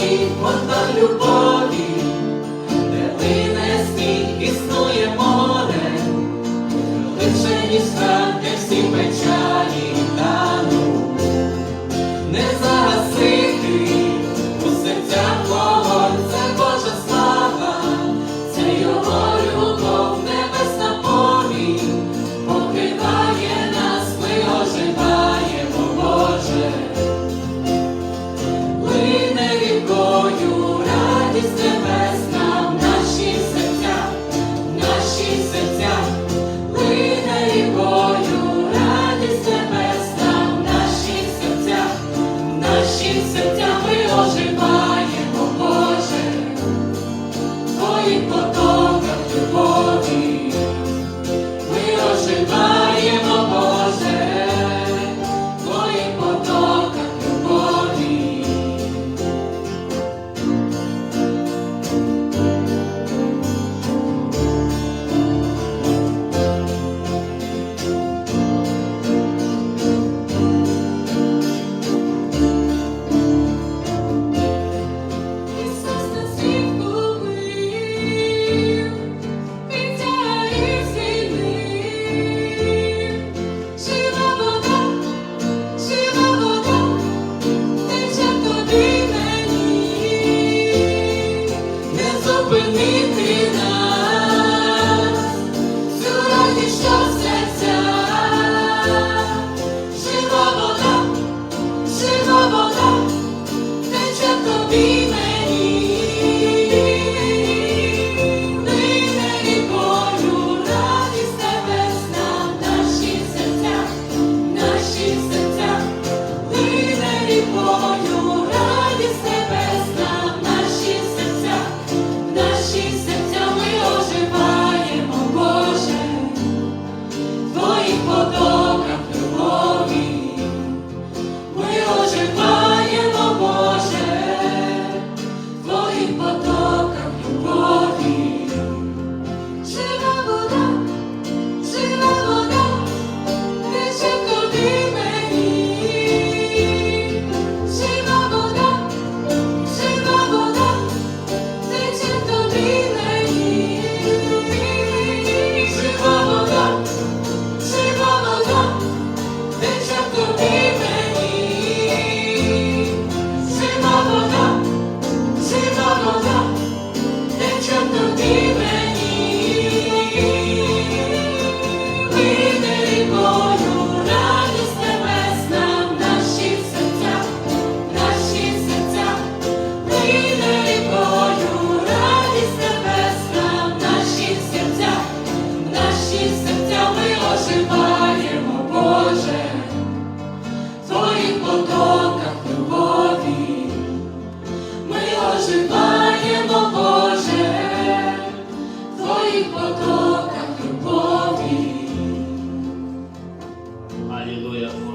хаті, вода любові, де лине сніг існує море, лише ніж хати всі печалі. por todos.